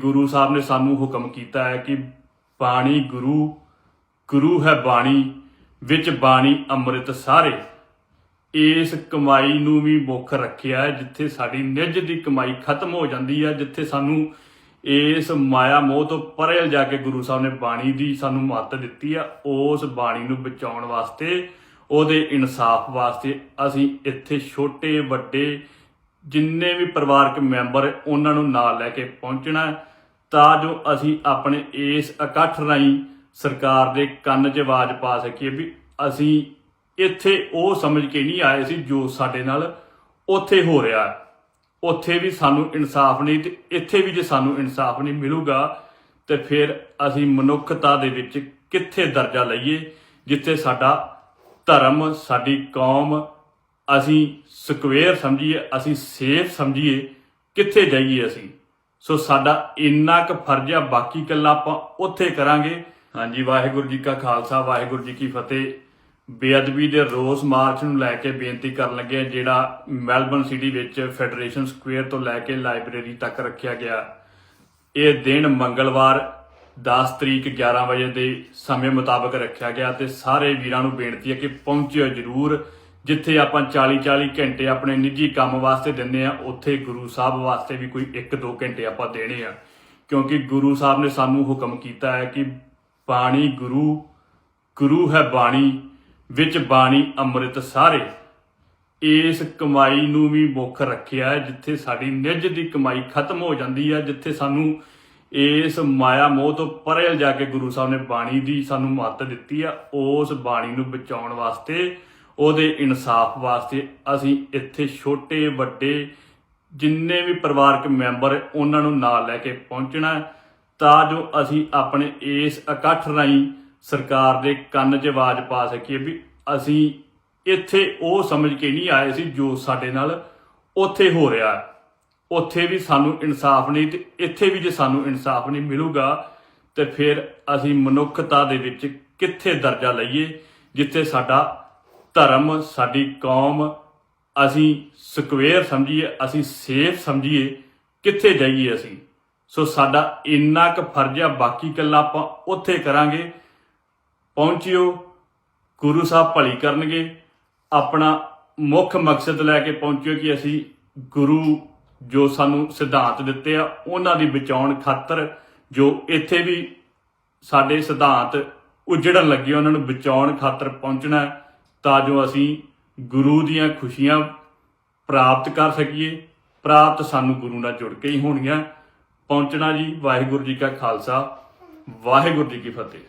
ਗੁਰੂ ਸਾਹਿਬ ਨੇ ਸਾਨੂੰ ਹੁਕਮ ਕੀਤਾ ਹੈ ਕਿ ਬਾਣੀ ਗੁਰੂ ਗੁਰੂ ਹੈ ਬਾਣੀ, ਵਿੱਚ ਬਾਣੀ ਅੰਮ੍ਰਿਤ ਸਾਰੇ। ਇਸ ਕਮਾਈ ਨੂੰ ਵੀ ਮੁੱਖ ਰੱਖਿਆ ਹੈ, ਜਿੱਥੇ ਸਾਡੀ ਨਿੱਜ ਦੀ ਕਮਾਈ ਖਤਮ ਹੋ ਜਾਂਦੀ ਹੈ, ਜਿੱਥੇ ਸਾਨੂੰ ਇਸ ਮਾਇਆ ਮੋਹ ਤੋਂ ਪਰੇ ਜਾ ਕੇ ਗੁਰੂ ਸਾਹਿਬ ਨੇ ਬਾਣੀ ਦੀ ਸਾਨੂੰ ਮੱਤ ਦਿੱਤੀ ਆ ਉਸ ਬਾਣੀ ਨੂੰ ਬਚਾਉਣ ਵਾਸਤੇ, ਉਹਦੇ ਇਨਸਾਫ ਵਾਸਤੇ ਅਸੀਂ ਇੱਥੇ ਛੋਟੇ ਵੱਡੇ ਜਿੰਨੇ ਵੀ ਪਰਿਵਾਰਕ ਮੈਂਬਰ ਉਹਨਾਂ ਨੂੰ ਨਾਲ ਲੈ ਕੇ ਪਹੁੰਚਣਾ ਤਾਂ ਜੋ ਅਸੀਂ ਆਪਣੇ ਇਸ ਇਕੱਠ ਰਾਹੀਂ ਸਰਕਾਰ ਦੇ ਕੰਨ 'ਚ ਆਵਾਜ਼ ਪਾ ਸਕੀਏ ਵੀ ਅਸੀਂ ਇੱਥੇ ਉਹ ਸਮਝ ਕੇ ਨਹੀਂ ਆਏ ਸੀ ਜੋ ਸਾਡੇ ਨਾਲ ਉੱਥੇ ਹੋ ਰਿਹਾ ਹੈ। ਉੱਥੇ ਵੀ ਸਾਨੂੰ ਇਨਸਾਫ ਨਹੀਂ ਤੇ ਇੱਥੇ ਵੀ ਜੇ ਸਾਨੂੰ ਇਨਸਾਫ ਨਹੀਂ ਮਿਲੂਗਾ ਤੇ ਫਿਰ ਅਸੀਂ ਮਨੁੱਖਤਾ ਦੇ ਵਿੱਚ ਕਿੱਥੇ ਦਰਜਾ ਲਈਏ ਜਿੱਥੇ ਸਾਡਾ ਧਰਮ, ਸਾਡੀ ਕੌਮ ਅਸੀਂ ਸਕੁਅਰ ਸਮਝੀਏ, ਅਸੀਂ ਸੇਫ ਸਮਝੀਏ, ਕਿੱਥੇ ਜਾਈਏ ਅਸੀਂ? ਸੋ ਸਾਡਾ ਇੰਨਾ ਕੁ ਫਰਜ਼ ਆ, ਬਾਕੀ ਗੱਲਾਂ ਆਪਾਂ ਉੱਥੇ ਕਰਾਂਗੇ। ਹਾਂਜੀ, ਵਾਹਿਗੁਰੂ ਜੀ ਕਾ ਖਾਲਸਾ, ਵਾਹਿਗੁਰੂ ਜੀ ਕੀ ਫਤਿਹ। ਬੇਅਦਬੀ ਦੇ ਰੋਸ ਮਾਰਚ ਨੂੰ ਲੈ ਕੇ ਬੇਨਤੀ ਕਰਨ ਲੱਗੇ ਜਿਹੜਾ ਮੈਲਬਨ ਸਿਟੀ ਵਿੱਚ ਫੈਡਰੇਸ਼ਨ ਸਕੁਅਰ ਤੋਂ ਲੈ ਕੇ ਲਾਇਬ੍ਰੇਰੀ ਤੱਕ ਰੱਖਿਆ ਗਿਆ। ਇਹ ਦਿਨ ਮੰਗਲਵਾਰ 10 ਤਰੀਕ 11 ਵਜੇ ਦੇ ਸਮੇਂ ਮੁਤਾਬਕ ਰੱਖਿਆ ਗਿਆ ਤੇ ਸਾਰੇ ਵੀਰਾਂ ਨੂੰ ਬੇਨਤੀ ਹੈ ਕਿ ਪਹੁੰਚਿਓ ਜਰੂਰ। ਜਿੱਥੇ ਆਪਾਂ 40-40 ਘੰਟੇ ਆਪਣੇ ਨਿੱਜੀ ਕੰਮ ਵਾਸਤੇ ਦਿੰਨੇ ਆ ਉੱਥੇ ਗੁਰੂ ਸਾਹਿਬ ਵਾਸਤੇ ਵੀ ਕੋਈ 1-2 ਘੰਟੇ ਆਪਾਂ ਦੇਣੇ ਆ। ਕਿਉਂਕਿ ਗੁਰੂ ਸਾਹਿਬ ਨੇ ਸਾਨੂੰ ਹੁਕਮ ਕੀਤਾ ਹੈ ਕਿ ਬਾਣੀ ਗੁਰੂ ਗੁਰੂ ਹੈ ਬਾਣੀ, ਵਿੱਚ ਬਾਣੀ ਅੰਮ੍ਰਿਤ ਸਾਰੇ। ਇਸ ਕਮਾਈ ਨੂੰ ਵੀ ਮੁੱਖ ਰੱਖਿਆ ਹੈ, ਜਿੱਥੇ ਸਾਡੀ ਨਿੱਜ ਦੀ ਕਮਾਈ ਖਤਮ ਹੋ ਜਾਂਦੀ ਹੈ, ਜਿੱਥੇ ਸਾਨੂੰ ਇਸ ਮਾਇਆ ਮੋਹ ਤੋਂ ਪਰੇ ਜਾ ਕੇ ਗੁਰੂ ਸਾਹਿਬ ਨੇ ਬਾਣੀ ਦੀ ਸਾਨੂੰ ਮੱਤ ਦਿੱਤੀ ਆ ਉਸ ਬਾਣੀ ਨੂੰ ਬਚਾਉਣ ਵਾਸਤੇ ਉਹਦੇ ਇਨਸਾਫ ਵਾਸਤੇ ਅਸੀਂ ਇੱਥੇ ਛੋਟੇ, ਵੱਡੇ, ਜਿੰਨੇ ਵੀ ਪਰਿਵਾਰਕ ਮੈਂਬਰ ਉਹਨਾਂ ਨੂੰ ਨਾਲ ਲੈ ਕੇ ਪਹੁੰਚਣਾ ਤਾਂ ਜੋ ਅਸੀਂ ਆਪਣੇ ਇਸ ਇਕੱਠ ਰਾਹੀਂ ਸਰਕਾਰ ਦੇ ਕੰਨ 'ਚ ਆਵਾਜ਼ ਪਾ ਸਕੀਏ ਵੀ ਅਸੀਂ ਇੱਥੇ ਉਹ ਸਮਝ ਕੇ ਨਹੀਂ ਆਏ ਸੀ ਜੋ ਸਾਡੇ ਨਾਲ ਉੱਥੇ ਹੋ ਰਿਹਾ ਉੱਥੇ ਵੀ ਸਾਨੂੰ ਇਨਸਾਫ ਨਹੀਂ ਤੇ ਇੱਥੇ ਵੀ ਜੇ ਸਾਨੂੰ ਇਨਸਾਫ ਨਹੀਂ ਮਿਲੂਗਾ, ਤੇ ਫਿਰ ਅਸੀਂ ਮਨੁੱਖਤਾ ਦੇ ਵਿੱਚ ਕਿੱਥੇ ਦਰਜਾ ਲਈਏ, ਜਿੱਥੇ ਸਾਡਾ ਧਰਮ, ਸਾਡੀ ਕੌਮ, ਅਸੀਂ ਸਕੁਅਰ ਸਮਝੀਏ, ਅਸੀਂ ਸੇਫ ਸਮਝੀਏ, ਕਿੱਥੇ ਜਾਈਏ ਅਸੀਂ? ਸੋ ਸਾਡਾ ਇੰਨਾ ਕੁ ਫਰਜ਼ ਆ, ਬਾਕੀ ਗੱਲਾਂ ਆਪਾਂ ਉੱਥੇ ਕਰਾਂਗੇ। ਪਹੁੰਚਿਓ, ਗੁਰੂ ਸਾਹਿਬ ਭਲੀ ਕਰਨਗੇ। ਆਪਣਾ ਮੁੱਖ ਮਕਸਦ ਲੈ ਕੇ ਪਹੁੰਚਿਓ ਕਿ ਅਸੀਂ ਗੁਰੂ ਜੋ ਸਾਨੂੰ ਸਿਧਾਂਤ ਦਿੱਤੇ ਆ, ਉਹਨਾਂ ਦੀ ਬਚਾਉਣ ਖਾਤਰ ਜੋ ਇੱਥੇ ਵੀ ਸਾਡੇ ਸਿਧਾਂਤ ਉਜੜਨ ਲੱਗੇ, ਉਹਨਾਂ ਨੂੰ ਬਚਾਉਣ ਖਾਤਰ ਪਹੁੰਚਣਾ ਤਾਂ ਜੋ ਅਸੀਂ ਗੁਰੂ ਦੀਆਂ ਖੁਸ਼ੀਆਂ ਪ੍ਰਾਪਤ ਕਰ ਸਕੀਏ। ਪ੍ਰਾਪਤ ਸਾਨੂੰ ਗੁਰੂ ਨਾਲ ਜੁੜ ਕੇ ਹੀ ਹੋਣੀਆਂ ਪਹੁੰਚਣਾ ਜੀ ਵਾਹਿਗੁਰੂ ਜੀ ਕਾ ਖਾਲਸਾ। ਵਾਹਿਗੁਰੂ ਜੀ ਕੀ ਫਤਿਹ।